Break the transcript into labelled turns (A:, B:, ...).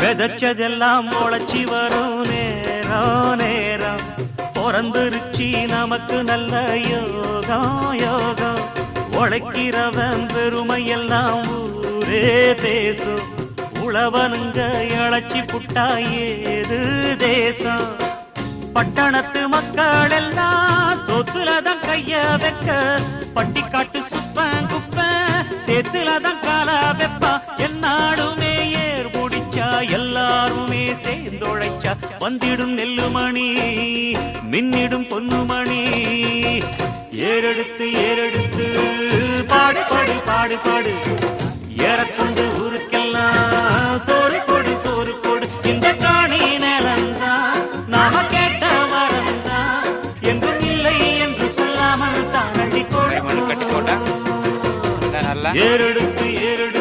A: விதைச்சதெல்லாம் முளைச்சி வரும் நேரம் நேரம். பிறந்துருச்சி நமக்கு நல்ல யோகம் யோகம். உழைக்கிறவன் பெருமை எல்லாம் ஊரே பேசும். உழவனுங்க இழைச்சி புட்டா ஏது தேசம்? பட்டணத்து மக்கள் எல்லாம் சொத்துலதான் கைய வைக்க. பட்டிக்காட்டு சுப்பன் குப்பன் சேத்துலதான் கால வெப்பா. என்ன எல்லாருமே சேர்ந்தொழைச்சா வந்திடும் நெல்லுமணி மின்னிடும் பொன்னுமணி. ஏறெடுத்து ஏறெடுத்து பாடு பாடு பாடு பாடு. ஏறக்கொண்டு ஊருக்கெல்லாம் சோறு கொடு சோறு கொடு. இந்த காணி நிலந்தா நாம கேட்ட வரந்தா என்றும் இல்லை என்று சொல்லாமல் தான் அள்ளி கொடு ஏறெடுத்து ஏறெடுத்து